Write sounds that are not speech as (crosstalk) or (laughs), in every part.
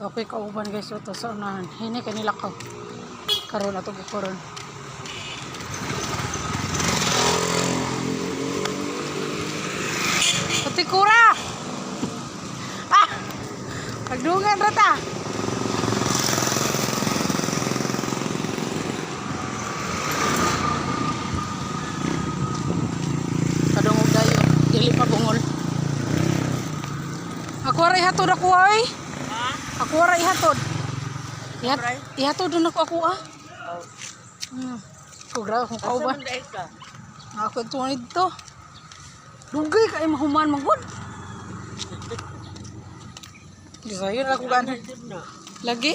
Okay, kauban guys. Ito sa unahan. Hini kanila ko. Karon ato ko karon. Pati kura! Ah! Pagdungan rata! Kadungog dayo. Dili pa bungol. Ako ray hatod ako ay. Ako ray hatod. Ihat, ihatod doon ako ako ah. Oh. Hmm. Asa kauban. man dahil ka? Ako ito nito. Dugay kay mahuman magud. Di sayo na ako gan. Na. Lagi.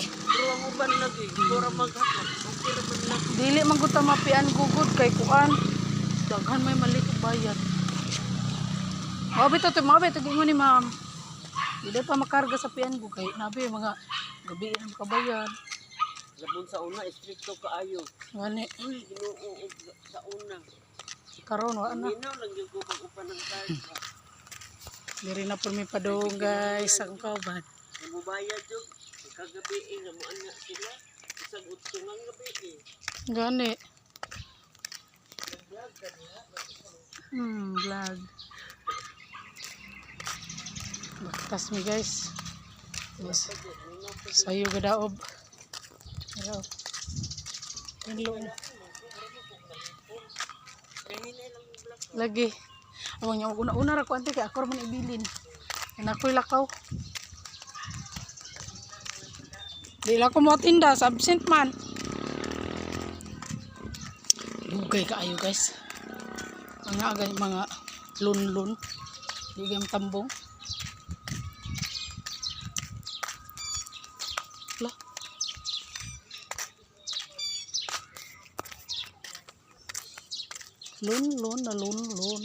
Uban lagi. Pura maghapon. Dili man gud ta mapian gugod kay kuan. Daghan may mali ko bayad. Mabi to, mabi to mo ni ma'am. Dili pa makarga sa pian ko kay nabi mga gabi ang kabayad. Labon sa una, stricto kaayo. Ngani Uy, ginuuog sa una. karon wa na. Minaw lang yung gubang upan ng karga. Diri na po mi padung guys ang kauban. Namubayad yun. Kagabi eh, namuan nga sila. Isang utsungang gabi eh. Gani. Hmm, vlog. Baktas mi guys. Yes. Sayo gadaob. Pero, yan lo. Nahinay lang yung vlog. Lagi. Awang niya, una-una ra ko ante kay ako man ibilin. Yan ako'y lakaw. Di lang ko mo tinda, absent man. Lugay kaayo guys. Gani mga lun-lun. Di gayam tambong. Lun, lun, na lun, lun.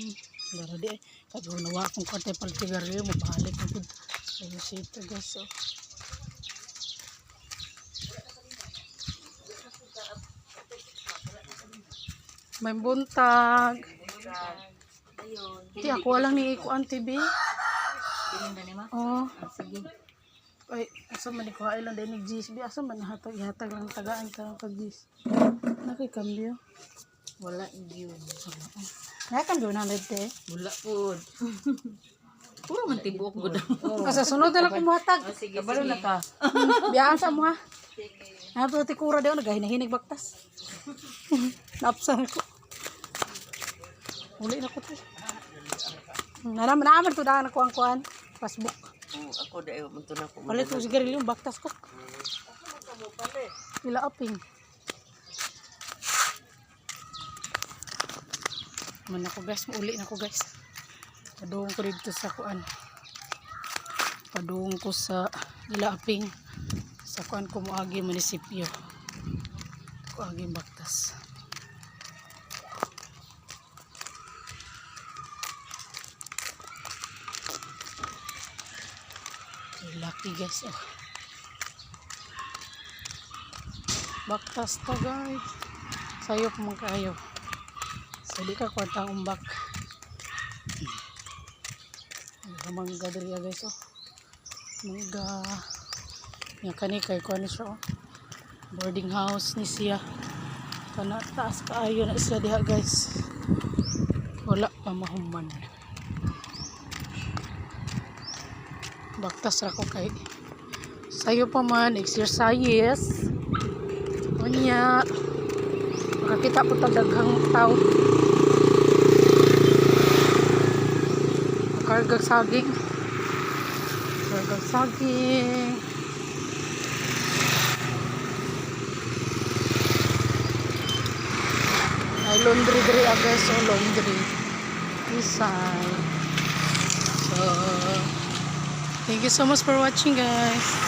Gara di, kagawa nawa akong kante pal tigaryo, mabalik ko gud. Ayun sito guys, so. May buntag. Ayun. Di ako walang ni TV. Bininda ni ma? Oh. Sige. Ay, asa man ko ay lang din ni GSB. Asa man hatag ihatag lang tagaan ka pag GS. Nakay kambyo. Wala yun. Na kambyo na nete. Wala po. (laughs) Puro man tibuok ko daw. (laughs) Asa sunod na lang ko muhatag. Sige, Kabalo na ka. (laughs) Biyaan sa mo ha. Nato ti kura daw nagahinig baktas. Napsan ko. Uli na ko to. Naram naman to daan ako ang kuan. Passbook. Oo, ako dahil man to na ko. Palit ko sigarilyo baktas ko. Pila aping. Man ako guys, uli na ko guys. Padung ko dito sa kuan. Padung ko sa ila aping sa kuan ko moagi munisipyo. Kuagi baktas. Lucky guys. Oh. Baktas to guys. Sayo po mga kayo. Di ka kwartang umbak. Ang mangga diri guys oh. Mangga. Yang kani kay kuan siya oh. Boarding house ni siya. Kana taas kaayo na siya diha guys. Wala pa mahuman. Baktas ra ko kay sayo pa man exercise. Unya. Makakita po tag daghang tao. Kargag saging. Kargag saging. Ay laundry diri agay so laundry. Isay. So, thank you so much for watching guys.